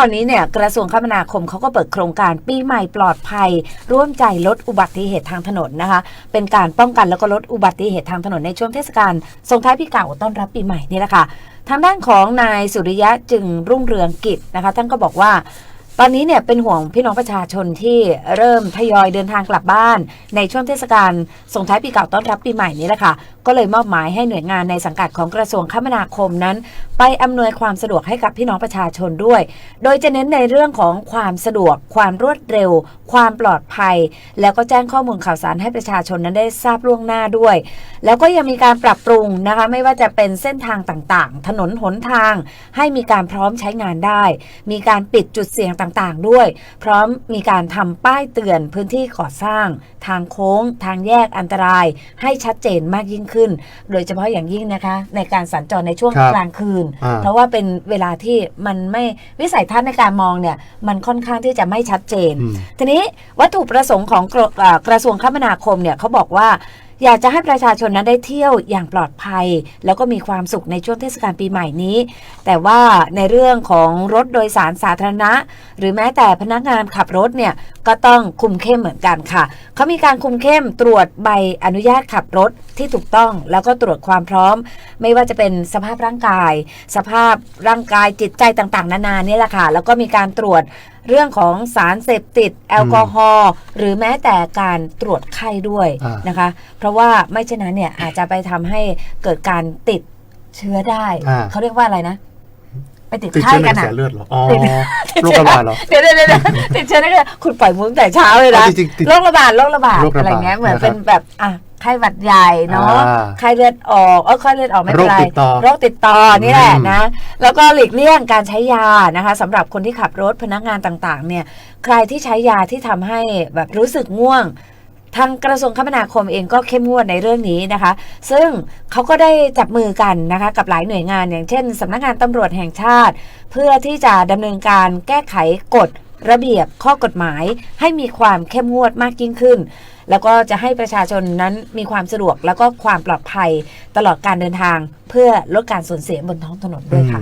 ตอนนี้เนี่ยกระทรวงคมนาคมเขาก็เปิดโครงการปีใหม่ปลอดภัย ร่วมใจลดอุบัติเหตุทางถนนนะคะ เป็นการป้องกันแล้วก็ลดอุบัติเหตุทางถนนในช่วงเทศกาลส่งท้ายปีเก่าต้อนรับปีใหม่นี่แหละค่ะทางด้านของนายสุริยะจึงรุ่งเรืองกิจนะคะท่านก็บอกว่า ตอนนี้เนี่ยเป็นห่วงพี่น้องประชาชนที่เริ่มทยอยเดินทางกลับบ้าน ในช่วงเทศกาลส่งท้ายปีเก่าต้อนรับปีใหม่นี้แหละค่ะ ก็เลยมอบหมายให้หน่วยงานในสังกัดของกระทรวงคมนาคมนั้น ไปอำนวยความสะดวกให้กับพี่น้องประชาชนด้วย โดยจะเน้นในเรื่องของความสะดวก ความรวดเร็ว ความปลอดภัย แล้วก็แจ้งข้อมูลข่าวสารให้ประชาชนนั้นได้ทราบล่วงหน้าด้วย แล้วก็ยังมีการปรับปรุงนะคะไม่ว่าจะเป็นเส้นทางต่างๆ ถนนหนทาง ให้มีการพร้อมใช้งานได้ มีการปิดจุดเสี่ยงต่างๆด้วย พร้อมมีการทำป้ายเตือนพื้นที่ก่อสร้าง ทางโค้ง ทางแยกอันตราย ให้ชัดเจนมากยิ่งขึ้น โดยเฉพาะอย่างยิ่งนะคะ ในการสัญจรในช่วงครับกลางคืน อ่า เพราะว่าเป็นเวลาที่มันไม่วิสัยทัศน์ในการมองเนี่ยมันค่อนข้างที่จะไม่ชัดเจน อืม ทีนี้วัตถุประสงค์ของกรเอ่อกระทรวงคมนาคมเนี่ยเขาบอกว่า อยากจะให้ประชาชนนั้นได้เที่ยวอย่างปลอดภัย แล้วก็มีความสุขในช่วงเทศกาลปีใหม่นี้ แต่ว่าในเรื่องของรถโดยสารสาธารณะ หรือแม้แต่พนักงานขับรถเนี่ยก็ต้องคุมเข้มเหมือนกันค่ะ เขามีการคุมเข้มตรวจใบอนุญาตขับรถที่ถูกต้อง แล้วก็ตรวจความพร้อม ไม่ว่าจะเป็นสภาพร่างกาย สภาพร่างกายจิตใจต่างๆ นานาเนี่ยแหละค่ะแล้วก็มีการตรวจ เรื่องของสารเสพติด แอลกอฮอล์หรือแม้แต่การตรวจไข้ด้วยอ่าน นะคะ เพราะว่าไม่เช่นนั้นเนี่ยอาจจะไปทำให้เกิดการติดเชื้อได้ อ่า เขาเรียกว่าอะไรนะ ไปติดติดไข้เชื้อในกักนระแสอะเลือดเหรอ อ๋อติด โรคระบาดเหรอ เดี๋ยวเดี๋ยวเดี๋ยวติดเชื้อได้เลยคุณปล่อยมุ้งแต่เช้าเลยนะอ๋อจริงๆติดโรคระบาดโรคระบาดโรคระบาดอะไรเงี้ยเหมือนนะครับ เป็นแบบอะ ไข้หวัดใหญ่เนาะอ่าไข้เลือดออกเออไข้เลือดออกไม่เป็นไรโรคติดต่อโรคติดต่อนี่แหละอืม นะ แล้วก็หลีกเลี่ยงการใช้ยานะคะสำหรับคนที่ขับรถพนักงานต่างๆ เนี่ย ใครที่ใช้ยาที่ทำให้แบบรู้สึกง่วง ทางกระทรวงคมนาคมเองก็เข้มงวดในเรื่องนี้นะคะ ซึ่งเขาก็ได้จับมือกันนะคะกับหลายหน่วยงานอย่างเช่นสำนักงานตำรวจแห่งชาติ เพื่อที่จะดำเนินการแก้ไขกฎ ระเบียบข้อกฎหมายให้มีความเข้มงวดมากยิ่งขึ้น แล้วก็จะให้ประชาชนนั้นมีความสะดวกแล้วก็ความปลอดภัยตลอดการเดินทาง เพื่อลดการสูญเสียบนท้องถนนด้วยค่ะ